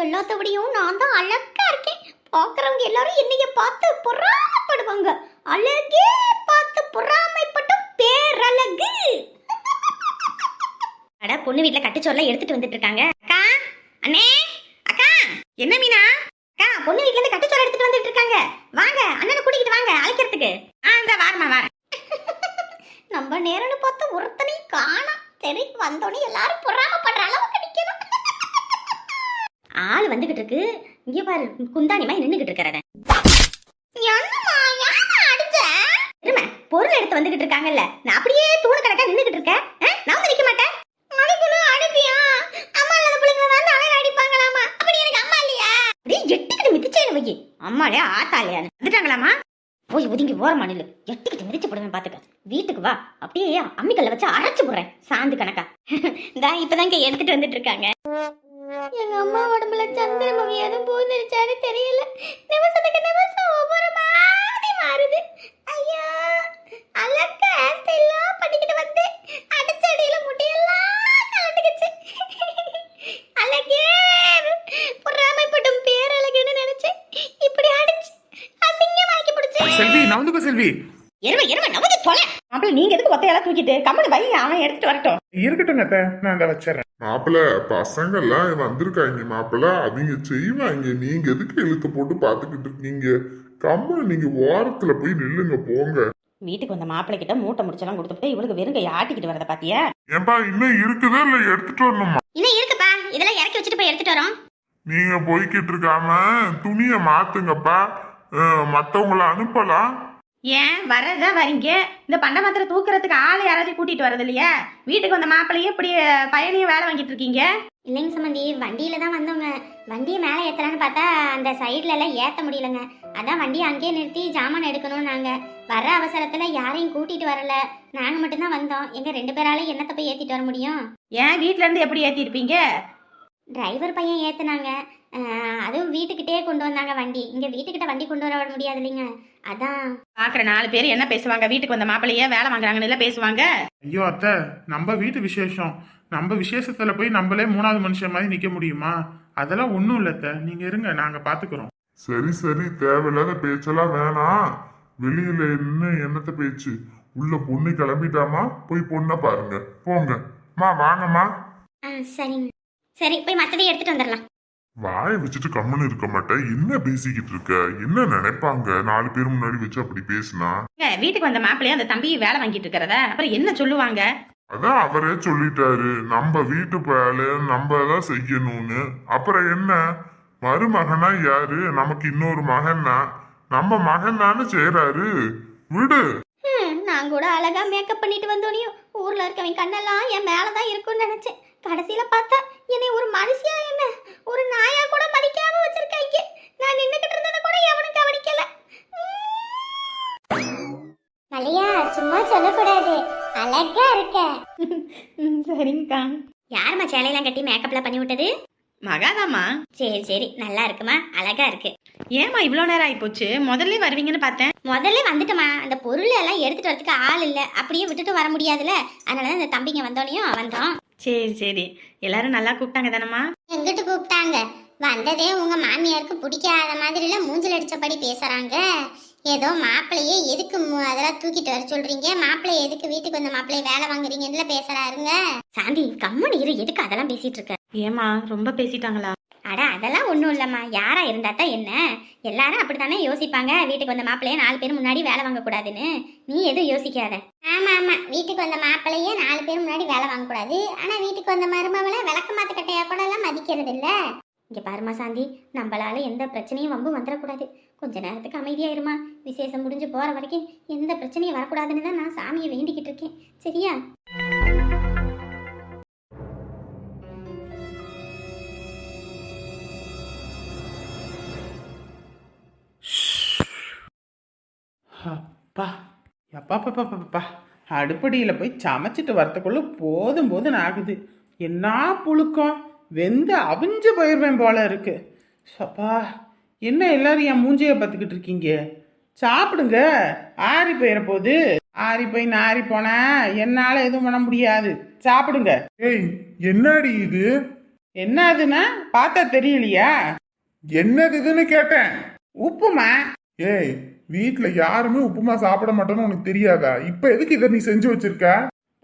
எல்லாத்தபடியும் நான் தான் அழகா இருக்கேன். பார்க்குறவங்க எல்லாரும் என்னைய பார்த்து பொறாமைப்படுவாங்க. அழகே பார்த்து பொறாமைப்பட்டும் பேரழகு. அட பொண்ணு வீட்டில் கட்டுச்சோல்லாம் எடுத்துட்டு வந்துட்டு இருக்காங்க. அக்கா அண்ணே அக்கா என்ன மீனா அக்கா பொண்ணு வீட்ல இருந்து கட்டுச்சோறு எடுத்துட்டு வந்துட்டு இருக்காங்க வாங்க அண்ணனை கூட்டிக்கிட்டு வாங்க அழைக்கிறதுக்கு ஆ இந்த வாரமா வாரேன் நம்ம நேரம்னு பார்த்து ஒருத்தனையும் காணோம் சரி வந்தோடனே எல்லாரும் பொறாமப்படுற அளவுக்கு நிக்கணும் ஆள் வந்துகிட்டு இருக்கு இங்க பாரு மாதிரி நின்னுகிட்டு இருக்கிறத பொருள் எடுத்து வந்துகிட்டு இருக்காங்கல்ல. நான் அப்படியே தூணு கணக்கா நின்னுகிட்டு இருக்கேன்? நான் வந்து நிக்க மாட்டேன். அடிக்கணும் அடிப்பியா? அம்மா இல்லாத பிள்ளைங்க வந்து அவன் அடிப்பாங்களாமா? அப்படி எனக்கு அம்மா இல்லையா? அப்படியே எட்டுக்கிட்டு மிதிச்சேன்னு வைக்கி அம்மாலே ஆத்தாலையான்னு வந்துட்டாங்களாமா? போய் ஒதுங்கி ஓரமா நில்லு. எட்டுக்கிட்டு மிதிச்சு போடுவேன் பாத்துக்க. வீட்டுக்கு வா. அப்படியே அம்மிக்கல்ல வச்சு அரைச்சு போடுறேன். சாந்து கணக்கா. இந்தா இப்பதான் இங்க எடுத்துட்டு வந்துட்டு இருக்காங்க. எங்க அம்மா உடம்புல சந்திரமுகி எதுவும் பூந்துருச்சான்னு தெரியல. நிமிஷத்துக்கு நிமிஷம் ஒவ்வொரு மாதிரி மாறுது. ஐயா அழக்க எல்லாம் பண்ணிக்கிட்டு வந்து அடிச்சடியில முட்டையெல்லாம் கலந்துக்குச்சு. அழகே பொறாமைப்பட்டும் பேரழகுன்னு நினைச்சு இப்படி அடிச்சு அசிங்கமாக்கி பிடிச்சு. செல்வி நவந்துக்கோ செல்வி. எருமை எருமை நவதி தொலை. மாப்பிள்ள நீங்க எதுக்கு ஒத்தையெல்லாம் தூக்கிட்டு? கம்மனு வை அவன் எடுத்துட்டு வரட்டும். இருக்கட்டும் நான் அதை வச்சிடறேன். மாப்பிள்ள பசங்கெல்லாம் வந்திருக்காங்க. மாப்பிள்ள அவங்க செய்வாங்க. நீங்க எதுக்கு இழுத்து போட்டு பாத்துக்கிட்டு இருக்கீங்க? கம்மல் நீங்க ஓரத்துல போய் நில்லுங்க போங்க. வீட்டுக்கு வந்த மாப்பிள்ளை கிட்ட மூட்டை முடிச்செல்லாம் கொடுத்துட்டு இவளுக்கு வெறுங்க ஆட்டிக்கிட்டு வரத பாத்தியா? ஏன்பா இன்னும் இருக்குதா இல்ல எடுத்துட்டு வரணுமா? இன்னும் இருக்குப்பா. இதெல்லாம் இறக்கி வச்சுட்டு போய் எடுத்துட்டு வரோம். நீங்க போய்கிட்டு இருக்காம துணிய மாத்துங்கப்பா. மத்தவங்கள அனுப்பலாம். ஏன்? வரதா வரீங்க. இந்த பண்ட மாத்திரை தூக்குறதுக்கு ஆள் யாராவது கூட்டிட்டு வரது இல்லையா? வீட்டுக்கு வந்த மாப்பிள்ளையே இப்படி பையனையும் வேலை வாங்கிட்டு இருக்கீங்க? இல்லைங்க சம்மந்தி வண்டியில தான் வந்தோங்க வண்டியை மேலே ஏத்தலான்னு பார்த்தா அந்த சைடுல எல்லாம் ஏத்த முடியலங்க. அதான் வண்டியை அங்கேயே நிறுத்தி ஜாமான் எடுக்கணும் நாங்க வர அவசரத்துல யாரையும் கூட்டிட்டு வரல. நாங்க மட்டும்தான் வந்தோம். எங்க ரெண்டு பேரால என்னத்தை போய் ஏத்திட்டு வர முடியும்? ஏன்? வீட்ல இருந்து எப்படி ஏத்தி இருப்பீங்க டிரைவர் பையன் ஏத்துனாங்க. அஹ், அதுவும் வீட்டுக்கிட்டே கொண்டு வந்தாங்க வண்டி. இங்க வீட்டுக்கிட்ட வண்டி கொண்டு வர முடியாது இல்லைங்க. அதான். பாக்குற நாலு பேர் என்ன பேசுவாங்க? வீட்டுக்கு வந்த மாப்பிள்ளையே வேலை வாங்குறாங்கன்னு எல்லாம் பேசுவாங்க? ஐயோ அத்தை நம்ம வீட்டு விசேஷம். நம்ம விசேஷத்துல போய் நம்மளே மூணாவது மனுஷன் மாதிரி நிக்க முடியுமா? அதெல்லாம் ஒண்ணும் இல்ல அத்தை. நீங்க இருங்க நாங்க பாத்துக்கிறோம். சரி சரி. தேவையில்லாத பேச்செல்லாம் வேணாம். வெளியில என்ன என்னத்த பேச்சு? உள்ள பொண்ணு கிளம்பிட்டாமா? போய் பொண்ணை பாருங்க. போங்க. மா வாங்கம்மா. ஆ, சரிங்க. சரி போய் மற்றதையும் எடுத்துட்டு வந்துடலாம் வாயை வச்சுட்டு கம்முன்னு இருக்க மாட்டேன். என்ன பேசிக்கிட்டு இருக்க? என்ன நினைப்பாங்க? நாலு பேர் முன்னாடி வச்சு அப்படி பேசினா? வீட்டுக்கு வந்த மாப்பிள்ளையே அந்த தம்பி வேலை வாங்கிட்டு இருக்கிறத? அப்புறம் என்ன சொல்லுவாங்க? அதான் அவரே சொல்லிட்டாரு. நம்ம வீட்டு வேலை நம்ம தான் செய்யணும்னு. அப்புறம் என்ன? மருமகனா யாரு? நமக்கு இன்னொரு மகன்னா நம்ம மகன் தானே செய்யறாரு விடு நான் கூட அழகா மேக்கப் பண்ணிட்டு வந்தோனையும் ஊர்ல இருக்கவன் கண்ணெல்லாம் என் மேலதான் இருக்கும்னு நினைச்சேன். கடைசியில பார்த்தா என்னை ஒரு மனுஷியா என்ன? ஒரு நாயா கூட மதிக்காம வச்சிருக்காங்க நான் நின்னுகிட்டு இருந்ததை கூட எவனும் கவனிக்கல. மலையா சும்மா சொல்லக்கூடாது. அழகா இருக்க. சரிங்கக்கா. யாரும்மா சேலையெல்லாம் கட்டி மேக்கப்லாம் பண்ணி விட்டது? மகாதாமா சரி சரி. நல்லா இருக்குமா? அழகா இருக்கு. ஏமா இவ்வளோ நேரம் ஆயிப்போச்சு? முதல்ல வருவீங்கன்னு பார்த்தேன். முதல்ல வந்துட்டோமா அந்த பொருள் எல்லாம் எடுத்துட்டு வரதுக்கு ஆள் இல்ல. அப்படியே விட்டுட்டு வர முடியாதுல்ல. அதனால இந்த தம்பிங்க வந்தோனையும் வந்தோம் சரி சரி. எல்லாரும் நல்லா கூப்பிட்டாங்க தானம்மா? எங்கிட்டு கூப்பிட்டாங்க? வந்ததே உங்க மாமியாருக்கு பிடிக்காத மாதிரில மூஞ்சில் அடிச்சபடி பேசுறாங்க. ஏதோ மாப்பிள்ளையே எதுக்கு மு- அதெல்லாம் தூக்கிட்டு வர சொல்றீங்க? மாப்பிள்ளைய எதுக்கு வீட்டுக்கு வந்த மாப்பிள்ளைய வேலை வாங்குறீங்கன்னு பேசுறாருங்க? சாந்தி கம்மன் இரு. எதுக்கு அதெல்லாம் பேசிட்டு இருக்க? ஏமா ரொம்ப பேசிட்டாங்களா? அட அதெல்லாம் ஒன்றும் இல்லைம்மா. யாரா இருந்தா தான் என்ன? எல்லாரும் அப்படித்தானே யோசிப்பாங்க. வீட்டுக்கு வந்த மாப்பிள்ளைய நாலு பேர் முன்னாடி வேலை வாங்கக்கூடாதுன்னு நீ எதுவும் யோசிக்காத. ஆமா ஆமா. வீட்டுக்கு வந்த மாப்பிள்ளைய நாலு பேர் முன்னாடி வேலை வாங்கக்கூடாது ஆனா வீட்டுக்கு வந்த மருமகளை விளக்க மாத்த கட்டையா கூட எல்லாம் மதிக்கிறது இல்ல. இங்க பாருமா சாந்தி. நம்மளால எந்த பிரச்சனையும் வம்பு வந்துடக்கூடாது கொஞ்ச நேரத்துக்கு அமைதியா இருமா விசேஷம் முடிஞ்சு போற வரைக்கும் எந்த பிரச்சனையும் வரக்கூடாதுன்னு தான் நான் சாமியை வேண்டிக்கிட்டு இருக்கேன். சரியா? எப்பா பாப்பா பாப்பா அடுப்படியில் போய் சமைச்சிட்டு வரத்துக்குள்ள போதும் போதும் ஆகுது. என்ன புழுக்கம்? வெந்து அவிஞ்சு போயிடுவேன் போல இருக்கு. அப்பா என்ன எல்லாரும் என் மூஞ்சியை பார்த்துக்கிட்டு இருக்கீங்க? சாப்பிடுங்க. ஆறி போயிட போகுது ஆறி போய் நாரி போனா என்னால எதுவும் பண்ண முடியாது. சாப்பிடுங்க. ஏய் என்னடி இது? என்ன அதுன்னா பார்த்தா தெரியலையா? என்னது இதுன்னு கேட்டேன். உப்புமா? ஏய் வீட்ல யாருமே உப்புமா சாப்பிட மாட்டோம்னு உனக்கு தெரியாதா? இப்ப எதுக்கு இதை நீ செஞ்சு வச்சிருக்க?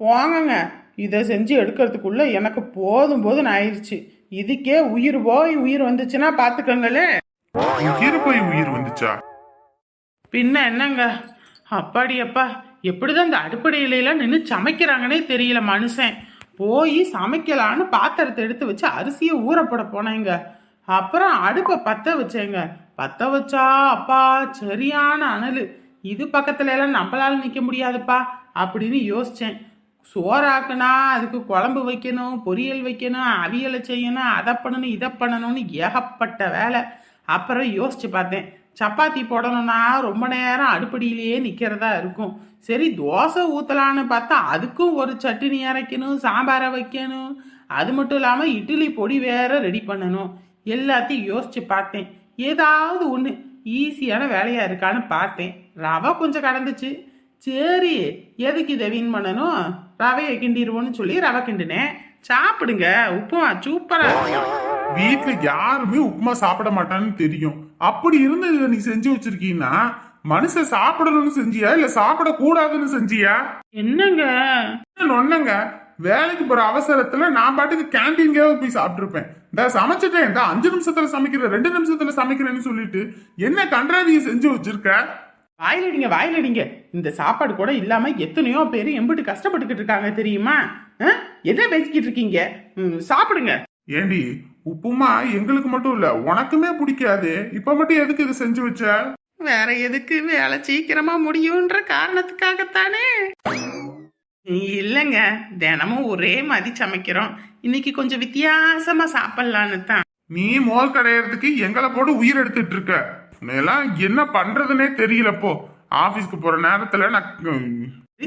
போங்கங்க. இதை செஞ்சு எடுக்கிறதுக்குள்ள எனக்கு போதும் போதும் ஆயிடுச்சு இதுக்கே உயிர் போய் உயிர் வந்துச்சுன்னா பார்த்துக்கங்களே உயிர் போய் உயிர் வந்துச்சா? பின்ன என்னங்க? அப்பாடி அப்பா எப்படிதான் இந்த அடுப்படையிலாம் நின்று சமைக்கிறாங்கன்னே தெரியல மனுஷன். போய் சமைக்கலான்னு பாத்திரத்தை எடுத்து வச்சு அரிசியை ஊற போட போனேங்க. அப்புறம் அடுப்பை பற்ற வச்சேங்க. பற்ற வச்சா அப்பா சரியான அனல். இது பக்கத்துல எல்லாம் நம்மளால நிற்க முடியாதுப்பா அப்படின்னு யோசிச்சேன். சோறாக்குனா அதுக்கு குழம்பு வைக்கணும் பொரியல் வைக்கணும் அவியலை செய்யணும் அதை பண்ணணும் இதை பண்ணணும்னு ஏகப்பட்ட வேலை. அப்புறம் யோசிச்சு பார்த்தேன். சப்பாத்தி போடணும்னா ரொம்ப நேரம் அடுப்படியிலேயே நிற்கிறதா இருக்கும். சரி தோசை ஊற்றலான்னு பார்த்தா அதுக்கும் ஒரு சட்னி அரைக்கணும் சாம்பாரை வைக்கணும். அது மட்டும் இல்லாமல் இட்லி பொடி வேற ரெடி பண்ணணும். எல்லாத்தையும் யோசிச்சு பார்த்தேன். ஏதாவது ஒன்று ஈஸியான வேலையாக இருக்கான்னு பார்த்தேன். ரவை கொஞ்சம் கடந்துச்சு சரி எதுக்கு இதை வீண் பண்ணணும்? ரவையை கிண்டிடுவோன்னு சொல்லி ரவை கிண்டினேன். சாப்பிடுங்க உப்புமா சூப்பராக வீட்ல யாருமே உப்புமா சாப்பிட மாட்டான்னு தெரியும். அப்படி இருந்து இதை நீ செஞ்சு வச்சிருக்கீங்கன்னா மனுஷன் சாப்பிடணும்னு செஞ்சியா இல்ல சாப்பிட கூடாதுன்னு செஞ்சியா? என்னங்க? ஒண்ணுங்க வேலைக்கு போற அவசரத்துல நான் பாட்டுக்கு கேன்டீன்காவது போய் சாப்பிட்டுருப்பேன். இந்த சமைச்சிட்டேன். இந்த அஞ்சு நிமிஷத்துல சமைக்கிறேன். ரெண்டு நிமிஷத்துல சமைக்கிறேன்னு சொல்லிட்டு என்ன கன்றாவியை செஞ்சு வச்சிருக்க? வாயிலடிங்க வாயிலடிங்க. இந்த சாப்பாடு கூட இல்லாம எத்தனையோ பேர் எம்பிட்டு கஷ்டப்பட்டுக்கிட்டு இருக்காங்க தெரியுமா? ஆ? என்ன பேசிக்கிட்டு இருக்கீங்க? ம், சாப்பிடுங்க. ஏண்டி உப்புமா எங்களுக்கு மட்டும் இல்ல உனக்குமே பிடிக்காது. இப்ப மட்டும் எதுக்கு இதை செஞ்சு வச்ச? வேற எதுக்கு? வேலை சீக்கிரமா முடியுன்ற காரணத்துக்காகத்தானே. இல்லைங்க. தினமும் ஒரே மாதிரி சமைக்கிறோம். இன்னைக்கு கொஞ்சம் வித்தியாசமா சாப்பிடலான்னு தான். நீ மோல் கடையறதுக்கு எங்களை போட்டு உயிர் எடுத்துட்டு இருக்க. எல்லாம் என்ன பண்றதுனே தெரியலப்போ ஆபீஸ்க்கு போற நேரத்துல நான்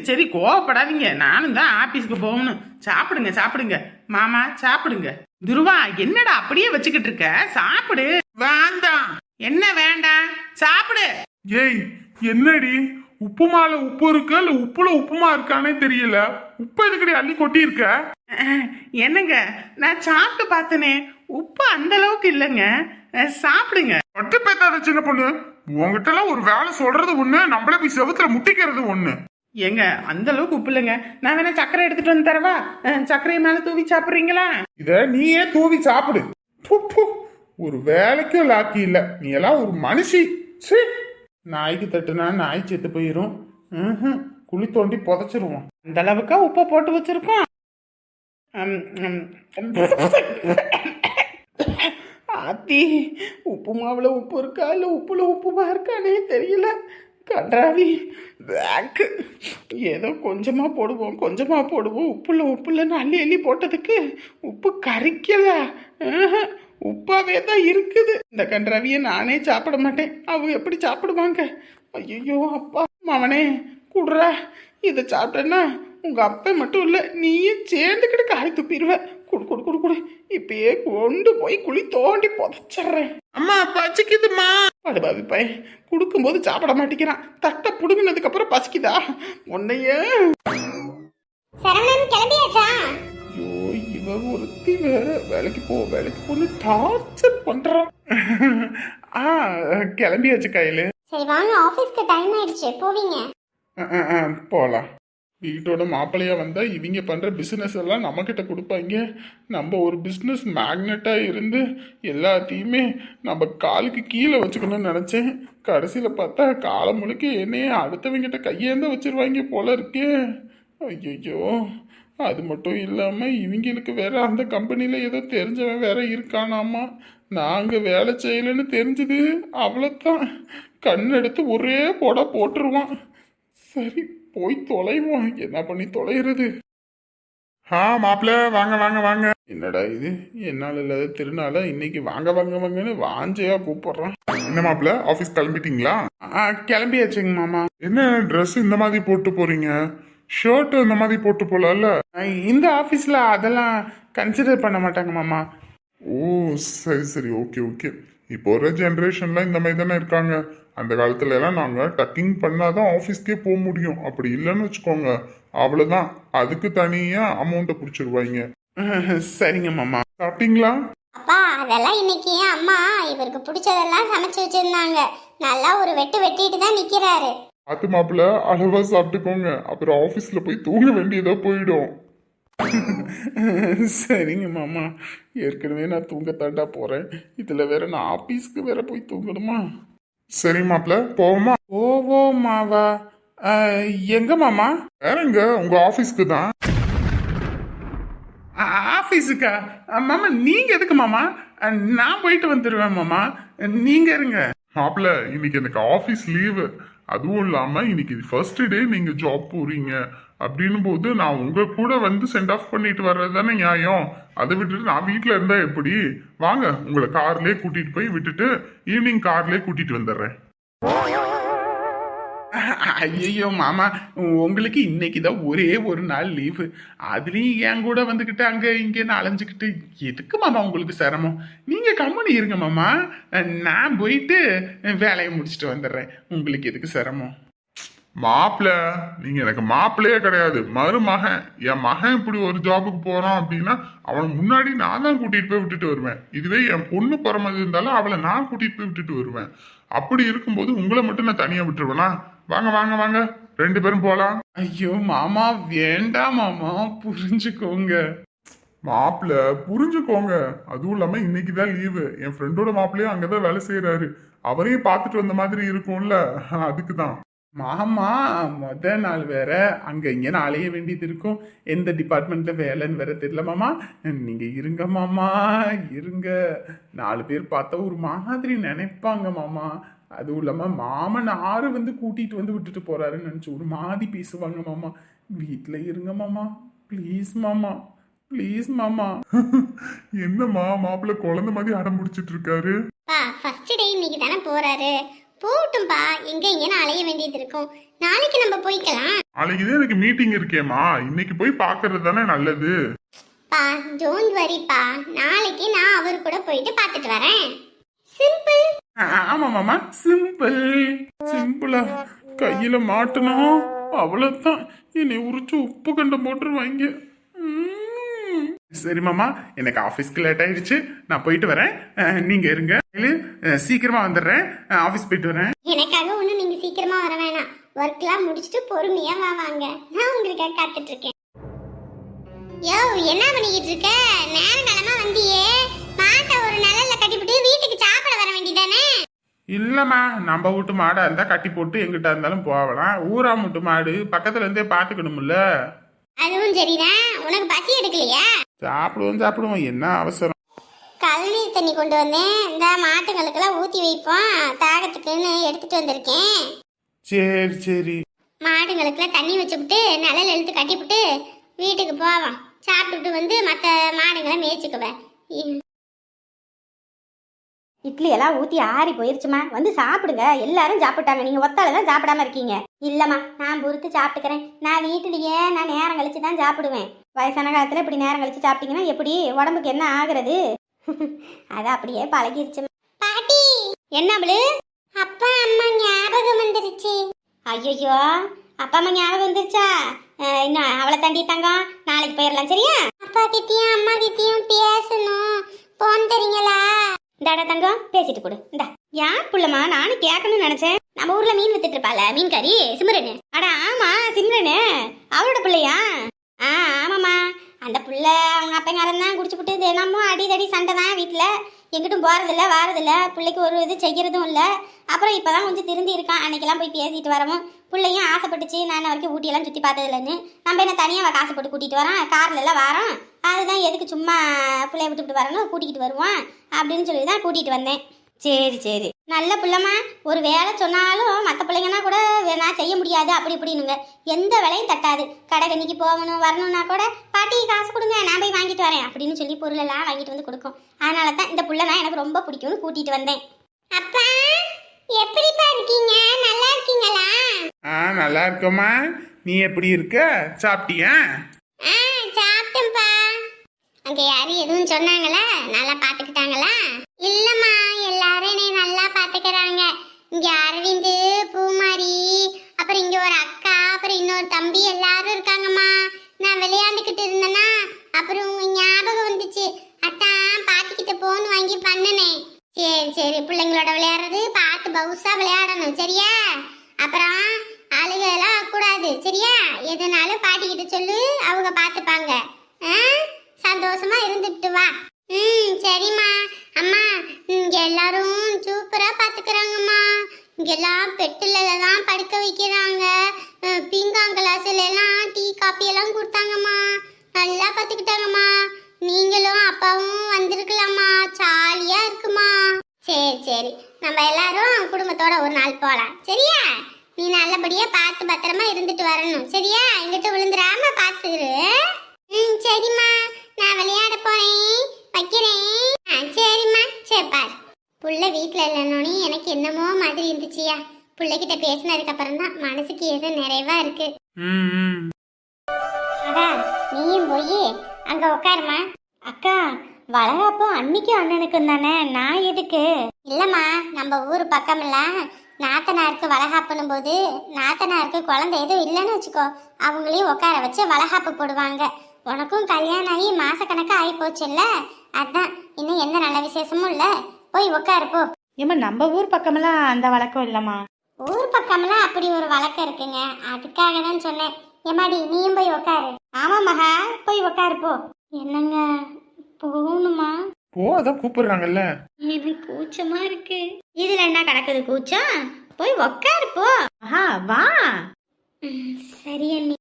சரி கோவப்படாதீங்க. நானும் தான் ஆபீஸ்க்கு போகணும். சாப்பிடுங்க சாப்பிடுங்க. மாமா சாப்பிடுங்க. துருவா என்னடா அப்படியே வச்சுக்கிட்டு இருக்க? சாப்பிடு. வேண்டாம். என்ன வேண்டாம்? சாப்பிடு. ஏய் என்னடி? உப்புமால உப்பு இருக்கா இல்ல உப்புல உப்புமா இருக்கானே தெரியல. உப்பு எதுக்கடி அள்ளி கொட்டி இருக்க என்னங்க நான் சாப்பிட்டு பார்த்தனே. உப்பு அந்த அளவுக்கு இல்லைங்க. சாப்பிடுங்க. பட்டு பேத்தாத சின்ன பொண்ணு உங்ககிட்ட எல்லாம் ஒரு வேலை சொல்றது ஒண்ணு நம்மளே போய் செவுத்துல முட்டிக்கிறது ஒண்ணு. ஏங்க அந்த அளவுக்கு உப்பு இல்லைங்க. நான் வேணா சர்க்கரை எடுத்துட்டு வந்து தரவா? அஹ், சர்க்கரையை மேல தூவி சாப்பிட்றீங்களா? இத நீயே தூவி சாப்பிடு. ப்பு, ப்பு. ஒரு வேலைக்கும் லாக்கி இல்ல. நீ எல்லாம் ஒரு மனுஷி. சீ. நாய்க்கு தட்டுனா நாய் செத்து போயிரும். ம்ஹும். குழி தோண்டி புதைச்சிருவோம். அந்த அளவுக்கா உப்பை போட்டு வச்சிருக்கோம். ஆத்தி உப்பு மாவுல உப்பு இருக்கா? இல்ல உப்புல உப்புமா இருக்கானே தெரியல. கன்றாவி பேக்கு ஏதோ கொஞ்சமா போடுவோம் கொஞ்சமா போடுவோம். உப்புல உப்புலன்னு அள்ளி அள்ளி போட்டதுக்கு உப்பு கரிக்கல. உப்பாவே தான் இருக்குது. இந்த கன்றாவியை நானே சாப்பிட மாட்டேன். அவங்க எப்படி சாப்பிடுவாங்க? ஐயோ அப்பா மவனே குடுறா. இதை சாப்பிட்டேன்னா உங்க அப்பா மட்டும் இல்ல நீயும் சேர்ந்துக்கிட்டு காய் துப்பிடுவ. குடு குடு குடு குடு. இப்பயே கொண்டு போய் குழி தோண்டி புதைச்சிட்றேன். அம்மா பசிக்குதுமா படுபாவி பையன் கொடுக்கும்போது சாப்பிட மாட்டேங்கிறான். தட்டை புடுங்கினதுக்கு அப்புறம் பசிக்குதா? உன்னையே. சரவணன் கிளம்பியாச்சா? ஒருத்தி வேற வேலைக்கு போ வேலைக்கு போன்னு டார்ச்சர் பண்றான். ஆ கிளம்பியாச்சு கையில. சரி வாங்க ஆபீஸ்க்கு டைம் ஆயிடுச்சு. போவீங்க. போலாம். வீட்டோட மாப்பிள்ளையா வந்தா இவங்க பண்ற பிசினஸ் எல்லாம் நம்ம கிட்ட கொடுப்பாங்க. நம்ம ஒரு பிசினஸ் மேக்னெட்டா இருந்து எல்லாத்தையுமே நம்ம காலுக்கு கீழே வச்சுக்கணும்னு நினைச்சேன். கடைசியில பார்த்தா காலம் முழுக்க என்னையே அடுத்தவங்கிட்ட கையேந்த வச்சிருவாங்க போல இருக்கே. ஐயோ அது மட்டும் இல்லாம இவங்களுக்கு வேற அந்த கம்பெனில ஏதோ தெரிஞ்சவன் வேற இருக்கானாமா? நாங்க வேலை செய்யலைன்னு தெரிஞ்சது அவ்வளோதான் கண் எடுத்து ஒரே போட போட்டுருவான். சரி போய் தொலைவோம். என்ன பண்ணி தொலைகிறது ஆ மாப்பிள்ள வாங்க வாங்க வாங்க. என்னடா இது? என்னால் இல்லாத திருநாள? இன்னைக்கு வாங்க வாங்க வாங்கன்னு வாஞ்சையா கூப்பிடுறான். என்ன மாப்பிள்ள ஆபீஸ் கிளம்பிட்டீங்களா? ஆ கிளம்பியாச்சுங்க மாமா. என்ன Dress இந்த மாதிரி போட்டு போறீங்க? ஷர்ட் இந்த மாதிரி போட்டு போலாம்ல? ஆ, இந்த ஆஃபீஸில் அதெல்லாம் கன்சிடர் பண்ண மாட்டாங்க மாமா. ஓ சரி சரி ஓகே ஓகே இப்போ ஒரு ஜென்ரேஷன்ல இந்த மாதிரி தானே இருக்காங்க. அந்த காலத்துல எல்லாம் நாங்க டக்கிங் பண்ணாதான் ஆஃபீஸ்க்கே போக முடியும். அப்படி இல்லைன்னு வச்சுக்கோங்க. அவ்வளவுதான். அதுக்கு தனியா அமௌண்ட்டை பிடிச்சிருவாங்க. சரிங்க மாமா. சாப்பிட்டீங்களா? அப்பா அதெல்லாம் இன்னைக்கு அம்மா இவருக்கு பிடிச்சதெல்லாம் சமைச்சு வச்சிருந்தாங்க. நல்லா ஒரு வெட்டு வெட்டிட்டு தான் நிக்கிறாரு. பார்த்து மாப்பிள்ள அளவா சாப்பிட்டுக்கோங்க. அப்புறம் ஆபீஸ்ல போய் தூங்க வேண்டியதா போயிடும். சரிங்க மாமா. ஏற்கனவே நான் தூங்கத்தாண்டா போறேன். இதுல வேற நான் ஆபீஸ்க்கு வேற போய் தூங்கணுமா? சரி மாப்பிள்ள போவோமா? ஓவோ மாவா எங்க மாமா? வேறங்க உங்க ஆபீஸ்க்கு தான். ஆ- ஆபீஸுக்கா அஹ், மாமா நீங்க எதுக்கு மாமா? நான் போயிட்டு வந்துடுவேன் மாமா. நீங்க இருங்க. மாப்பிள்ள இன்னைக்கு எனக்கு ஆபீஸ் லீவு அதுவும் இல்லாமல் இன்னைக்கு ஃபர்ஸ்ட் டே நீங்கள் ஜாப் போகிறீங்க அப்படின்னும் போது நான் உங்கள் கூட வந்து சென்ட் ஆஃப் பண்ணிட்டு வர்றது தானே நியாயம். அதை விட்டுட்டு நான் வீட்டில் இருந்தால் எப்படி? வாங்க உங்களை கார்லேயே கூட்டிகிட்டு போய் விட்டுட்டு ஈவினிங் கார்லேயே கூட்டிகிட்டு வந்துடுறேன். ஐயோ மாமா உங்களுக்கு இன்னைக்கு தான் ஒரே ஒரு நாள் லீவு. அதுலேயும் என் கூட வந்துக்கிட்டு அங்கே இங்கேன்னு அலைஞ்சிக்கிட்டு எதுக்கு மாமா உங்களுக்கு சிரமம்? நீங்கள் கம்முனு இருங்க மாமா. நான் போயிட்டு வேலையை முடிச்சுட்டு வந்துடுறேன். உங்களுக்கு எதுக்கு சிரமம்? மாப்பிள்ள நீங்கள் எனக்கு மாப்பிள்ளையே கிடையாது. மருமகன். என் மகன் இப்படி ஒரு ஜாபுக்கு போகிறான் அப்படின்னா அவனை முன்னாடி நான் தான் கூட்டிகிட்டு போய் விட்டுட்டு வருவேன். இதுவே என் பொண்ணு பிறமது இருந்தாலும் அவளை நான் கூட்டிகிட்டு போய் விட்டுட்டு வருவேன். அப்படி இருக்கும்போது உங்களை மட்டும் நான் தனியாக விட்டுருவேனா? வாங்க வாங்க வாங்க. ரெண்டு பேரும் போலாம். ஐயோ மாமா வேண்டாம் மாமா. புரிஞ்சுக்கோங்க. மாப்பிள்ள புரிஞ்சுக்கோங்க. அதுவும் இல்லாம இன்னைக்கு தான் லீவு. என் ஃப்ரெண்டோட மாப்பிள்ளையும் அங்கதான் வேலை செய்யறாரு அவரையும் பார்த்துட்டு வந்த மாதிரி இருக்கும்ல. அதுக்கு தான். மாமா முத நாள் வேற. அங்க இங்க அலைய வேண்டியது இருக்கும். எந்த டிபார்ட்மெண்ட்ல வேலைன்னு வேற தெரியல மாமா. நீங்க இருங்க மாமா. இருங்க. நாலு பேர் பார்த்தா ஒரு மாதிரி நினைப்பாங்க மாமா. அதுவும் இல்லாம மாமன் ஆறு வந்து கூட்டிட்டு வந்து விட்டுட்டு போறாருன்னு நினைச்சு ஒரு மாதிரி பேசுவாங்க மாமா. வீட்டுல இருங்க மாமா. ப்ளீஸ் மாமா. ப்ளீஸ் மாமா. என்னம்மா மாப்பிள்ளை குழந்தை மாதிரி அடம் பிடிச்சிட்டு இருக்காரு? பா ஃபர்ஸ்ட் டே இன்னைக்கு தானே போறாரு. போகட்டும்பா. எங்க இங்கன்னு அலைய வேண்டியது இருக்கும். நாளைக்கு நம்ம போய்க்கலாம். நாளைக்கு தான் எனக்கு மீட்டிங் இருக்கேம்மா. இன்னைக்கு போய் பாக்குறது தானே நல்லது. பா டோன்ட் வரிப்பா நாளைக்கு நான் அவர் கூட போயிட்டு பார்த்துட்டு வரேன். சிம்பிள் ஆமா மாமா. சிம்பிள் சிம்பிளா கையில மாட்டணும் அவ்வளவுதான். என்னை உரிச்சு உப்பு கண்டம் போட்டுருவாங்க. சரி மாமா. எனக்கு ஆஃபீஸ்க்கு லேட் ஆயிடுச்சு. நான் போயிட்டு வரேன். நீங்க இருங்க. சீக்கிரமா வந்துடுறேன். ஆஃபீஸ் போயிட்டு வரேன். எனக்காக ஒன்றும் நீங்க சீக்கிரமா வர வேணாம். ஒர்க்லாம் முடிச்சுட்டு பொறுமையா வா வாங்க. நான் உங்களுக்காக காத்துட்டு இருக்கேன். யோ என்ன பண்ணிக்கிட்டு இருக்க? நேரம் கிழமை வந்தியே. மாட்டை ஒரு நிழல்ல கட்டிவிட்டு வீட்டுக்கு சாப்பிட வர வேண்டியதானே? இல்லம்மா நம்ம வீட்டு மாடா இருந்தா கட்டி போட்டு எங்கிட்ட இருந்தாலும் போகலாம் ஊரா முட்டு மாடு பக்கத்துல இருந்தே பாத்துக்கணும்ல. அதுவும் சரிதான். உனக்கு பசி எடுக்கலையா? சாப்பிடுவோம் சாப்பிடுவோம். என்ன அவசரம்? கழுநீர் தண்ணி கொண்டு வந்தேன். இந்த மாட்டுங்களுக்கெல்லாம் ஊற்றி வைப்போம். தாகத்துக்குன்னு எடுத்துட்டு வந்திருக்கேன். சரி சரி. மாடுங்களுக்கெல்லாம் தண்ணி வச்சுவிட்டு நிழல் இழுத்து கட்டிவிட்டு வீட்டுக்கு போவோம். சாப்பிட்டுட்டு வந்து மற்ற மாடுங்களை மேய்ச்சிக்குவேன். இட்லி எல்லாம் ஊத்தி ஆறி போயிருச்சுமா வந்து சாப்பிடுங்க. எல்லாரும் சாப்பிட்டாங்க. நீங்க ஒத்தால தான் சாப்பிடாம இருக்கீங்க. இல்லம்மா நான் பொறுத்து சாப்பிட்டுக்கிறேன். நான் வீட்டுலயே நான் நேரம் கழிச்சு தான் சாப்பிடுவேன். வயசான காலத்துல இப்படி நேரம் கழிச்சு சாப்பிட்டீங்கன்னா எப்படி? உடம்புக்கு என்ன ஆகுறது? அது அப்படியே பழகிருச்சு. பாட்டி! என்ன அவளு அப்பா அம்மா ஞாபகம் வந்துருச்சு. ஐயோ அப்பா அம்மா ஞாபகம் வந்துருச்சா? இன்னும் அவளை தாண்டி தங்கம் நாளைக்கு போயிடலாம் சரியா? அப்பா கிட்டயும் அம்மா கிட்டயும் பேசணும். போன் தரீங்களா? இந்தாடா தங்கம் பேசிட்டு கொடு இந்தா. யார் புள்ளமா நானும் கேட்கணும்னு நினைச்சேன். நம்ம ஊர்ல மீன் வித்துட்டு இருப்பால மீன் கறி சிம்ரனு. அட ஆமா சிம்ரனு. அவளோட பிள்ளையா? ஆ ஆமாம்மா. அந்த புள்ள அவங்க அப்பங்காரன் தான் குடிச்சுப்புட்டு தினமும் அடிதடி சண்டை தான் வீட்டில் எங்கிட்டும் போகிறதில்ல வாரதில்ல. பிள்ளைக்கு ஒரு இது செய்கிறதும் இல்லை. அப்புறம் இப்போ தான் கொஞ்சம் திருந்தி இருக்கான். அன்னைக்கெல்லாம் போய் பேசிட்டு வரவும் பிள்ளையும் ஆசைப்பட்டுச்சு. நான் இன்ன வரைக்கும் ஊட்டியெல்லாம் சுற்றி பார்த்ததில்லன்னு. நம்ம என்ன தனியாக காசு போட்டு கூட்டிகிட்டு வரோம்? காரில் எல்லாம் வரோம். அதுதான் எதுக்கு சும்மா பிள்ளைய விட்டுவிட்டு வரணும்? கூட்டிகிட்டு வருவான் அப்படின்னு சொல்லி தான் கூட்டிகிட்டு வந்தேன். சரி சரி. நல்ல பிள்ளைம்மா. ஒரு வேலை சொன்னாலும் மற்ற பிள்ளைங்கன்னா கூட நான் செய்ய முடியாது அப்படி இப்படின்னுங்க. எந்த வேலையும் தட்டாது. கடை கண்ணிக்கு போகணும் வரணும்னா கூட பாட்டி காசு கொடுங்க நான் போய் வாங்கிட்டு வரேன். அப்படின்னு சொல்லி பொருளெல்லாம் வாங்கிட்டு வந்து கொடுக்கும். அதனால தான் இந்த பிள்ளை நான் எனக்கு ரொம்ப பிடிக்கும்னு கூட்டிகிட்டு வந்தேன். அப்பா எப்படிப்பா இருக்கீங்க? நல்லா இருக்கீங்களா? ஆ நல்லா இருக்கம்மா. நீ எப்படி இருக்க? சாப்பிட்டியா? ஆ சாப்பிட்டேன்ப்பா. அங்க யாரும் எதுவும் சொன்னாங்களா? நல்லா பாத்துக்கிட்டாங்களா இல்லம்மா எல்லாரும் என்னை நல்லா பார்த்துக்கிறாங்க. இங்க அரவிந்து பூமாரி அப்புறம் இங்க ஒரு அக்கா அப்புறம் இன்னொரு தம்பி எல்லாரும் இருக்காங்கம்மா. நான் விளையாண்டுக்கிட்டு இருந்தேன்னா அப்புறம் ஞாபகம் வந்துச்சு. அத்தான் பாட்டிக்கிட்ட போன் வாங்கி பண்ணனே சரி சரி பிள்ளைங்களோட விளையாடுறது பார்த்து பவுஸாக விளையாடணும் சரியா? அப்புறம் அழுகலாம் கூடாது சரியா? எதுனாலும் பாட்டிக்கிட்ட சொல்லு அவங்க பார்த்து இங்கெல்லாம் தான் படுக்க வைக்கிறாங்க. பீங்கான் கிளாஸ்ல எல்லாம் டீ காப்பி எல்லாம் கொடுத்தாங்கம்மா. நல்லா பாத்துக்கிட்டாங்கம்மா நீங்களும் அப்பாவும் வந்திருக்கலாம்மா. ஜாலியா இருக்குமா சரி சரி. நம்ம எல்லாரும் குடும்பத்தோட ஒரு நாள் போலாம். சரியா? நீ நல்லபடியா பார்த்து பத்திரமா இருந்துட்டு வரணும். சரியா? எங்கிட்ட விழுந்துடாம பாத்துரு ம் சரிம்மா. நான் விளையாட போறேன். வைக்கிறேன். ஆ சரிம்மா. சரி பாரு. புள்ள வீட்டில் இல்லைனோனே எனக்கு என்னமோ மாதிரி இருந்துச்சியா? புள்ளைகிட்ட பேசினதுக்கு அப்புறம் தான் மனசுக்கு ஏதோ நிறைவா இருக்கு. அதான் நீயும் போய் அங்க உட்காருமா அக்கா வளகாப்போ அன்னைக்கு அண்ணனுக்கும் தானே நான் எதுக்கு? இல்லம்மா நம்ம ஊர் பக்கம்ல நாத்தனாருக்கு வளகாப்புனும் போது நாத்தனாருக்கு குழந்தை எதுவும் இல்லைன்னு வச்சுக்கோ. அவங்களையும் உட்கார வச்சு வளகாப்பு போடுவாங்க. உனக்கும் கல்யாணம் ஆகி மாசக்கணக்கு ஆகி போச்சுல்ல? அதான் இன்னும் எந்த நல்ல விசேஷமும் இல்லை. போய் உட்காரு போ. நம்ம ஊர் பக்கமெல்லாம் அந்த வழக்கம் இல்லைம்மா. ஊர் பக்கம்லாம் அப்படி ஒரு வழக்கம் இருக்குங்க. அதுக்காக தான் சொன்னேன். ஏமாடி நீயும் போய் உட்காரு ஆமா மகா போய் உட்காரு போ. என்னங்க போகணுமா? போ அதான் கூப்பிடுறாங்கல்ல. எனக்கு கூச்சமா இருக்கு. இதுல என்ன கிடக்குது கூச்சம்? போய் உட்காரு போ. ஆஹா வா. ம், சரி அண்ணி.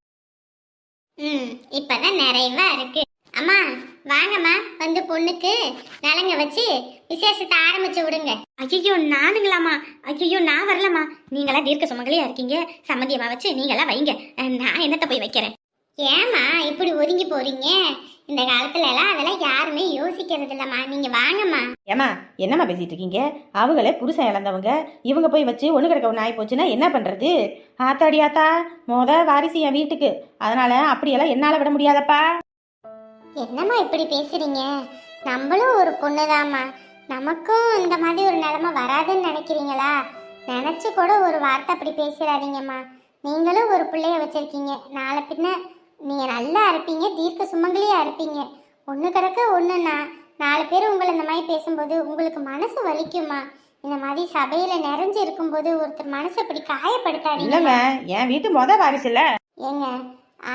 ம் இப்பதான் நிறைவா இருக்கு. அம்மா வாங்கம்மா. வந்து பொண்ணுக்கு நலங்க வச்சு விசேஷத்தை ஆரம்பிச்சு விடுங்க. ஐயோ நானுங்களாமா ஐயோ நான் வரலம்மா. நீங்களா தீர்க்க சுமங்கலியா இருக்கீங்க. சம்மந்தியமா வச்சு நீங்களா வைங்க. நான் என்னத்த போய் வைக்கிறேன்? ஏம்மா இப்படி ஒதுங்கி போறீங்க? இந்த காலத்துல எல்லாம் அதெல்லாம் யாருமே யோசிக்கிறது இல்லம்மா நீங்க வாங்கம்மா. ஏம்மா என்னம்மா பேசிட்டு இருக்கீங்க அவங்களே புருஷன் இழந்தவங்க. இவங்க போய் வச்சு ஒன்று கிடக்க ஒன்று ஆகி போச்சுன்னா என்ன பண்ணுறது ஆத்தாடி ஆத்தா மொத வாரிசு என் வீட்டுக்கு. அதனால அப்படியெல்லாம் என்னால் விட முடியாதப்பா. என்னம்மா இப்படி பேசுறீங்க? நம்மளும் ஒரு பொண்ணுதாம்மா. நமக்கும் இந்த மாதிரி ஒரு நிலைமை வராதுன்னு நினைக்கிறீங்களா? நினைச்சு கூட ஒரு வார்த்தை அப்படி பேசிடாதீங்கம்மா நீங்களும் ஒரு பிள்ளைய வச்சிருக்கீங்க. நாளை பின்ன நீங்க நல்லா இருப்பீங்க தீர்க்க சுமங்கலியா இருப்பீங்க. ஒன்று கிடக்க ஒன்றுண்ணா நாலு பேர் உங்களை இந்த மாதிரி பேசும்போது உங்களுக்கு மனசு வலிக்குமா? இந்த மாதிரி சபையில நிறைஞ்சு இருக்கும்போது ஒருத்தர் மனசை இப்படி காயப்படுத்தாதீங்க. என் வீட்டு மொத வாரிசு இல்ல. ஏங்க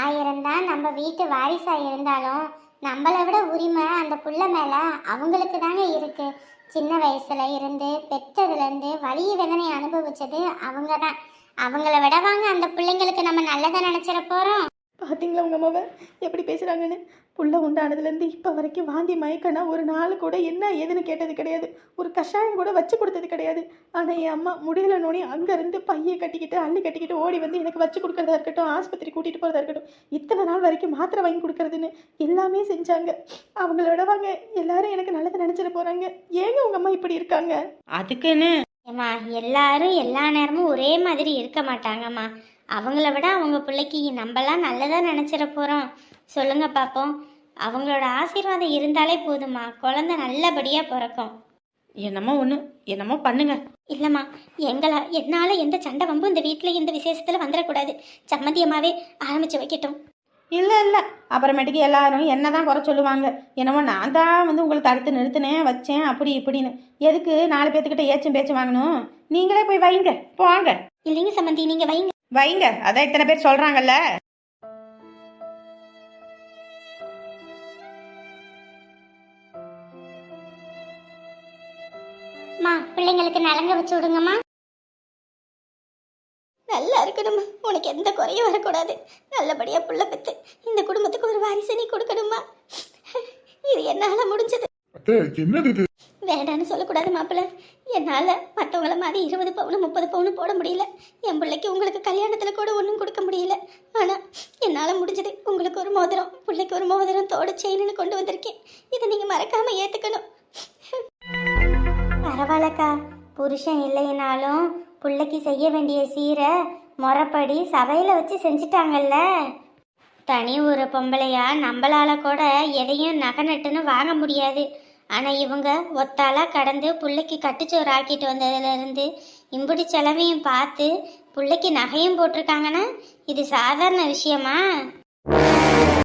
ஆயிரம் தான் நம்ம வீட்டு வாரிசா இருந்தாலும் நம்மளை விட உரிமை அந்த புள்ள மேல அவங்களுக்கு தாங்க இருக்கு. சின்ன வயசுல இருந்து பெற்றதுல இருந்து வலி வேதனை அனுபவிச்சது அவங்க தான். அவங்கள விடவாங்க அந்த பிள்ளைங்களுக்கு நம்ம நல்லதை நினைச்சிட போறோம். பார்த்தீங்களா உங்க அம்மாவை? எப்படி பேசுகிறாங்கன்னு புள்ள உண்டானதுலேருந்து இப்போ வரைக்கும் வாந்தி மயக்கனா ஒரு நாள் கூட என்ன ஏதுன்னு கேட்டது கிடையாது. ஒரு கஷாயம் கூட வச்சு கொடுத்தது கிடையாது. ஆனால் என் அம்மா முடியல நோனி அங்கேருந்து பையை கட்டிக்கிட்டு அள்ளி கட்டிக்கிட்டு ஓடி வந்து எனக்கு வச்சு கொடுக்கறதா இருக்கட்டும் ஆஸ்பத்திரி கூட்டிகிட்டு போகிறதா இருக்கட்டும் இத்தனை நாள் வரைக்கும் மாத்திரை வாங்கி கொடுக்கறதுன்னு எல்லாமே செஞ்சாங்க. அவங்கள விடவாங்க. எல்லாரும் எனக்கு நல்லதை நினச்சிட போகிறாங்க ஏங்க உங்கள் அம்மா இப்படி இருக்காங்க? அதுக்குன்னு ஏம்மா எல்லாரும் எல்லா நேரமும் ஒரே மாதிரி இருக்க மாட்டாங்கம்மா. அவங்கள விட அவங்க பிள்ளைக்கு நம்மலாம் நல்லதா நினச்சிட போகிறோம் சொல்லுங்க பார்ப்போம் அவங்களோட ஆசீர்வாதம் இருந்தாலே போதுமா குழந்தை நல்லபடியாக பிறக்கும். என்னமோ ஒன்று என்னமோ பண்ணுங்க. இல்லைம்மா. எங்களா என்னால் எந்த சண்டை வம்பும் இந்த வீட்டில் இந்த விசேஷத்தில் வந்துடக்கூடாது சம்மந்தியமாகவே ஆரம்பித்து வைக்கட்டும். இல்லை இல்லை. அப்புறமேட்டுக்கு எல்லாரும் என்ன தான் குறை சொல்லுவாங்க. என்னமோ நான் தான் வந்து உங்களை தடுத்து நிறுத்தினேன் வச்சேன் அப்படி இப்படின்னு. எதுக்கு நாலு பேர்த்துக்கிட்ட ஏச்சும் பேச்சும் வாங்கணும்? நீங்களே போய் வைங்க. போங்க. இல்லைங்க சம்மந்தி நீங்கள் வைங்க. வைங்க. அதான் இத்தனை பேர் சொல்கிறாங்கல்ல பிள்ளைங்களுக்கு நலங்க வச்சு விடுங்கம்மா. நல்லா இருக்கணுமா உனக்கு எந்த குறையும் வரக்கூடாது. நல்லபடியாக புள்ள பெற்று இந்த குடும்பத்துக்கு ஒரு வாரிசு நீ கொடுக்கணுமா இது என்னால் முடிஞ்சது. அத்தை என்னது இது? வேண்டான்னு சொல்லக்கூடாது மாப்பிள்ள. என்னால் மற்றவங்கள மாதிரி இருபது பவுனு முப்பது பவுனு போட முடியல. என் பிள்ளைக்கு உங்களுக்கு கல்யாணத்தில் கூட ஒன்றும் கொடுக்க முடியல. ஆனால் என்னால் முடிஞ்சது. உங்களுக்கு ஒரு மோதிரம் பிள்ளைக்கு ஒரு மோதிரம் தோடு செயின்னு கொண்டு வந்திருக்கேன். இதை நீங்கள் மறக்காமல் ஏற்றுக்கணும் பரவாயில்லக்கா. புருஷன் இல்லைனாலும் பிள்ளைக்கு செய்ய வேண்டிய சீரை முறைப்படி சபையில் வச்சு செஞ்சிட்டாங்கல்ல. தனி ஒரு பொம்பளையா நம்மளால கூட எதையும் நகை நட்டுன்னு வாங்க முடியாது. ஆனால் இவங்க ஒத்தாளாக கடந்து பிள்ளைக்கு கட்டுச்சோறு ஆக்கிட்டு வந்ததுலேருந்து இம்புடி செலவையும் பார்த்து பிள்ளைக்கு நகையும் போட்டிருக்காங்கன்னா இது சாதாரண விஷயமா?